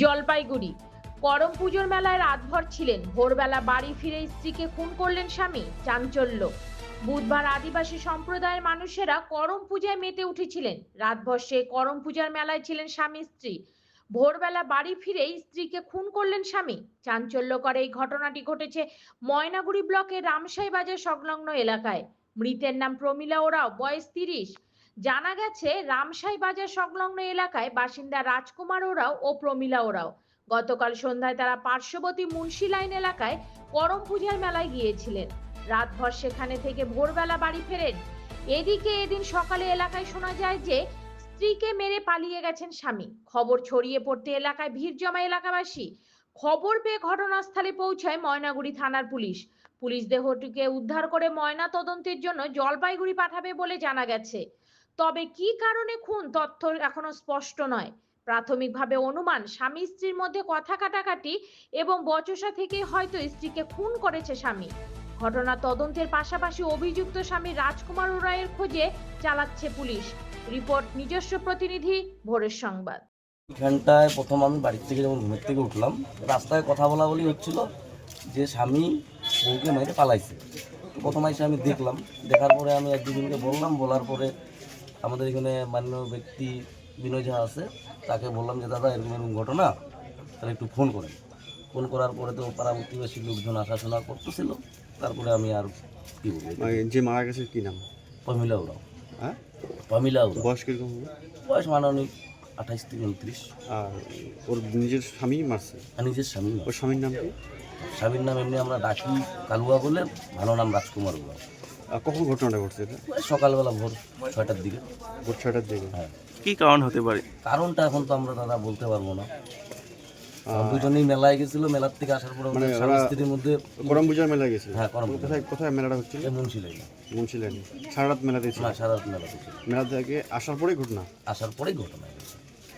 জলপাইগুড়ি। করম পুজোর মেলায় রাতভর ছিলেন। ভোরবেলা বাড়ি ফিরে স্ত্রীকে খুন করলেন স্বামী, চাঞ্চল্য। বুধবার আদিবাসী সম্প্রদায়ের মানুষেরা করম পূজায় মেতে উঠেছিলেন। রাতভর সে করম পূজার মেলায় ছিলেন স্বামী, স্ত্রী। ভোরবেলা বাড়ি ফিরে স্ত্রীকে খুন করলেন স্বামী। চাঞ্চল্যকর এই ঘটনাটি ঘটেছে ময়নাগুড়ি ব্লকের রামসাই বাজার সংলগ্ন এলাকায়। মৃতের নাম প্রমীলা ওরাও, বয়স তিরিশ। জানা গেছে রামসাই বাজার সংলগ্ন এলাকায় বাসিন্দা রাজকুমার ওরাও ও প্রমীলা ওরাও। গতকাল সন্ধ্যায় তারা পার্শ্ববর্তী মুন্সি লাইন এলাকায় করম পূজার মেলায় গিয়েছিলেন। রাতভর সেখানে থেকে ভোরবেলা বাড়ি ফেরেন। এদিকে এদিন সকালে এলাকায় শোনা যায় যে, স্ত্রীকে মেরে পালিয়ে গেছেন স্বামী। খবর ছড়িয়ে পড়তে এলাকায় ভিড় জমা এলাকাবাসী। খবর পেয়ে ঘটনাস্থলে পৌঁছায় ময়নাগুড়ি থানার পুলিশ। পুলিশ দেহটিকে উদ্ধার করে ময়না তদন্তের জন্য জলপাইগুড়ি পাঠাবে বলে জানা গেছে। তবে কি কারণে খুন তথ্য এখনও স্পষ্ট নয়। প্রাথমিকভাবে অনুমান, স্বামী স্ত্রীর মধ্যে কথা কাটাকাটি এবং বচসা থেকে হয়তো স্ত্রীকে খুন করেছে স্বামী। ঘটনা তদন্তের পাশাপাশি অভিযুক্ত স্বামী রাজকুমার রায়ের খোঁজে চালাচ্ছে পুলিশ। রিপোর্ট, নিজস্ব প্রতিনিধি, ভোরের সংবাদ। এখানটায় প্রথম আমি বাড়ির থেকে যখন ঘুমের থেকে উঠলাম, রাস্তায় কথা বলা বলি হচ্ছিল যে স্বামী বউকে মেরে পালাইছে। প্রথম এসে আমি দেখলাম, দেখার পরে আমি এক দুজনকে বললাম, বলার পরে আমাদের এখানে মাননীয় ব্যক্তি বিনয় ঝা আছে তাকে বললাম যে দাদা এরকম এরকম ঘটনা। তাহলে একটু ফোন করেন। ফোন করার পরে তো পাড়া প্রতিবেশী লোকজন আসাশোনা করতেছিল। তারপরে আমি আর কি বলব মানে যে মারা গেছে কি নাম? পমিলা ওরাও হ্যাঁ? পমিলা ওরাও বয়স কীরকম বয়স মাননীয় আঠাইশ থেকে উনত্রিশ। আর ওর নিজের স্বামী মারছে? নিজের স্বামী ওর স্বামীর নাম কি? স্বামীর নাম এমনি আমরা ডাকি কালুয়া বলে ভালো নাম রাজকুমার বলা আর কখন ঘটনাটা ঘটছে এটা? সকালবেলা ভোর ছয়টার দিকে। ভোর ছয়টার দিকে? হ্যাঁ। কি কারণ হতে পারে? কারণটা এখন তো আমরা দাদা বলতে পারব না। দুজনেই মেলায় গেছিল মেলার থেকে আসার পরে মানে ওদের স্বামী ওরা- স্ত্রীর মধ্যে করম পূজার মেলা গেছে হ্যাঁ করম কোথায় কোথায় মেলাটা হচ্ছিল? এমন ছিল না মুন্সিলেন সারা রাত মেলা দিয়েছিল না সারা রাত মেলা থেকে মেলা থেকে আসার পরেই ঘটনা? আসার পরেই ঘটনা হয়েছে।